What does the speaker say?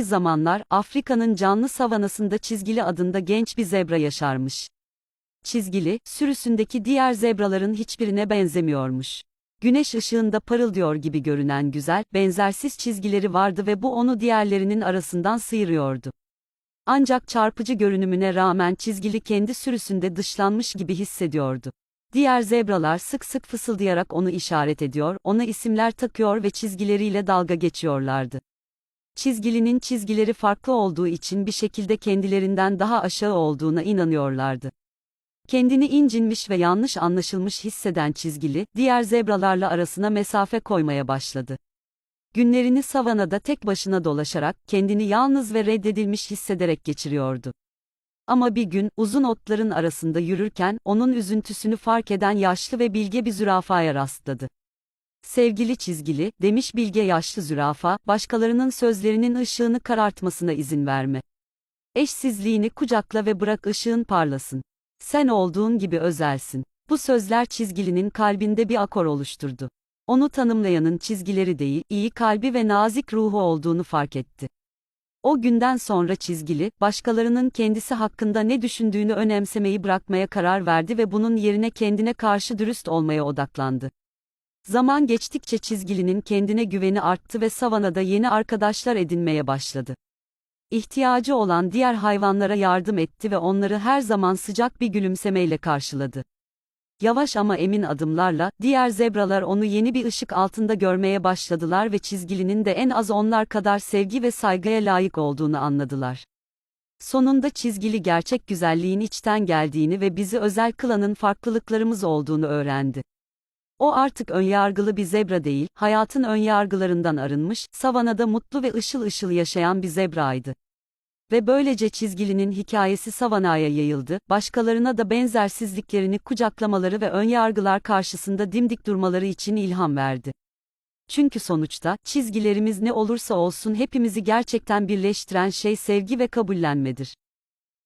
Bir zamanlar Afrika'nın canlı savanasında çizgili adında genç bir zebra yaşarmış. Çizgili, sürüsündeki diğer zebraların hiçbirine benzemiyormuş. Güneş ışığında parıldıyor gibi görünen güzel, benzersiz çizgileri vardı ve bu onu diğerlerinin arasından sıyırıyordu. Ancak çarpıcı görünümüne rağmen çizgili kendi sürüsünde dışlanmış gibi hissediyordu. Diğer zebralar sık sık fısıldayarak onu işaret ediyor, ona isimler takıyor ve çizgileriyle dalga geçiyorlardı. Çizgilinin çizgileri farklı olduğu için bir şekilde kendilerinden daha aşağı olduğuna inanıyorlardı. Kendini incinmiş ve yanlış anlaşılmış hisseden çizgili, diğer zebralarla arasına mesafe koymaya başladı. Günlerini savanada tek başına dolaşarak, kendini yalnız ve reddedilmiş hissederek geçiriyordu. Ama bir gün, uzun otların arasında yürürken, onun üzüntüsünü fark eden yaşlı ve bilge bir zürafaya rastladı. Sevgili çizgili, demiş bilge yaşlı zürafa, başkalarının sözlerinin ışığını karartmasına izin verme. Eşsizliğini kucakla ve bırak ışığın parlasın. Sen olduğun gibi özelsin. Bu sözler çizgilinin kalbinde bir akor oluşturdu. Onu tanımlayanın çizgileri değil, iyi kalbi ve nazik ruhu olduğunu fark etti. O günden sonra çizgili, başkalarının kendisi hakkında ne düşündüğünü önemsemeyi bırakmaya karar verdi ve bunun yerine kendine karşı dürüst olmaya odaklandı. Zaman geçtikçe çizgilinin kendine güveni arttı ve savanada yeni arkadaşlar edinmeye başladı. İhtiyacı olan diğer hayvanlara yardım etti ve onları her zaman sıcak bir gülümsemeyle karşıladı. Yavaş ama emin adımlarla, diğer zebralar onu yeni bir ışık altında görmeye başladılar ve çizgilinin de en az onlar kadar sevgi ve saygıya layık olduğunu anladılar. Sonunda çizgili gerçek güzelliğin içten geldiğini ve bizi özel kılanın farklılıklarımız olduğunu öğrendi. O artık önyargılı bir zebra değil, hayatın önyargılarından arınmış, savanada mutlu ve ışıl ışıl yaşayan bir zebraydı. Ve böylece çizgilinin hikayesi savanaya yayıldı, başkalarına da benzersizliklerini kucaklamaları ve önyargılar karşısında dimdik durmaları için ilham verdi. Çünkü sonuçta, çizgilerimiz ne olursa olsun hepimizi gerçekten birleştiren şey sevgi ve kabullenmedir.